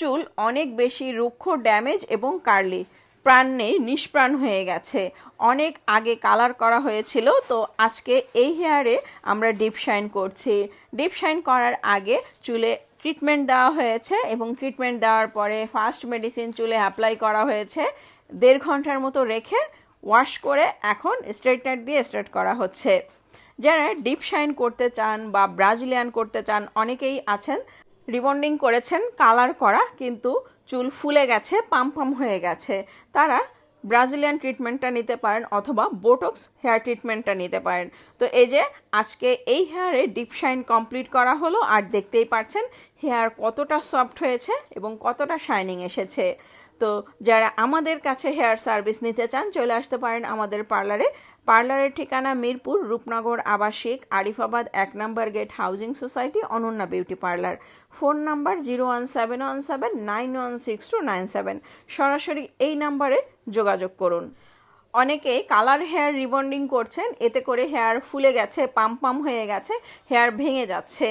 চুল অনেক বেশি রুক্ষ, ড্যামেজ এবং কার্লি। প্রাণ নেই, নিষ্প্রাণ হয়ে গেছে। অনেক আগে কালার করা হয়েছিল, তো আজকে এই হেয়ারে আমরা ডিপ শাইন করছি। ডিপ শাইন করার আগে চুলে ট্রিটমেন্ট দেওয়া হয়েছে এবং ট্রিটমেন্ট দেওয়ার পরে ফার্স্ট মেডিসিন চুলে অ্যাপ্লাই করা হয়েছে। দেড় ঘণ্টার মতো রেখে ওয়াশ করে এখন স্ট্রেটনার দিয়ে স্ট্রেট করা হচ্ছে। যারা ডিপ শাইন করতে চান বা ব্রাজিলিয়ান করতে চান, অনেকেই আছেন রিবন্ডিং করেছেন কালার করা, কিন্তু চুল ফুলে গেছে পাম পাম হয়ে গেছে। তারা ব্রাজিলিয়ান ট্রিটমেন্টটা নিতে পারেন অথবা বোটক্স হেয়ার ট্রিটমেন্টটা নিতে পারেন। তো এই যে, আজকে এই হেয়ারে ডিপ শাইন কমপ্লিট করা হলো, আর দেখতেই পারছেন হেয়ার কতটা সফট হয়েছে এবং কতটা শাইনিং এসেছে। তো যারা আমাদের কাছে হেয়ার সার্ভিস নিতে চান, চলে আসতে পারেন আমাদের পার্লারে। পার্লারের ঠিকানা মিরপুর, রূপনগর, আবাসিক, আরিফাবাদ, এক নম্বর gate housing society, Ananya beauty parlour. Phone number zero one seven one seven, nine one six two nine seven. সরাসরি এই নাম্বারে যোগাযোগ করুন। অনেকে কালার হেয়ার রিবন্ডিং করছেন, এতে করে হেয়ার ফুলে গেছে, পাম পাম হয়ে গেছে, হেয়ার ভেঙে যাচ্ছে।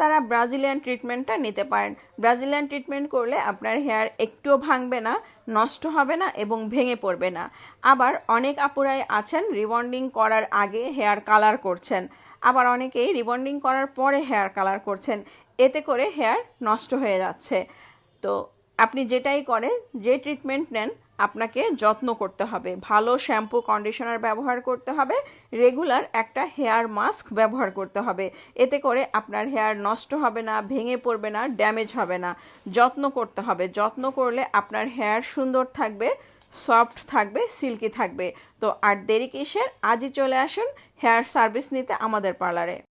তারা ব্রাজিলিয়ান ট্রিটমেন্টটা নিতে পারেন। ব্রাজিলিয়ান ট্রিটমেন্ট করলে আপনার হেয়ার একটুও ভাঙবে না, নষ্ট হবে না এবং ভেঙে পড়বে না। আবার অনেক আপুরাই আছেন রিবন্ডিং করার আগে হেয়ার কালার করছেন। আবার অনেকেই রিবন্ডিং করার পরে হেয়ার কালার করছেন। এতে করে হেয়ার নষ্ট হয়ে যাচ্ছে। তো আপনি যেটাই করেন, যে ট্রিটমেন্ট নেন আপনাকে যত্ন করতে হবে। ভালো শ্যাম্পু, কন্ডিশনার ব্যবহার করতে হবে। রেগুলার একটা হেয়ার মাস্ক ব্যবহার করতে হবে। এতে করে আপনার হেয়ার নষ্ট হবে না, ভেঙে পড়বে না, ড্যামেজ হবে না। যত্ন করতে হবে। যত্ন করলে আপনার হেয়ার সুন্দর থাকবে, সফট থাকবে, সিল্কি থাকবে। তো আর দেরি কিসের? আজই চলে আসুন হেয়ার সার্ভিস নিতে আমাদের পার্লারে।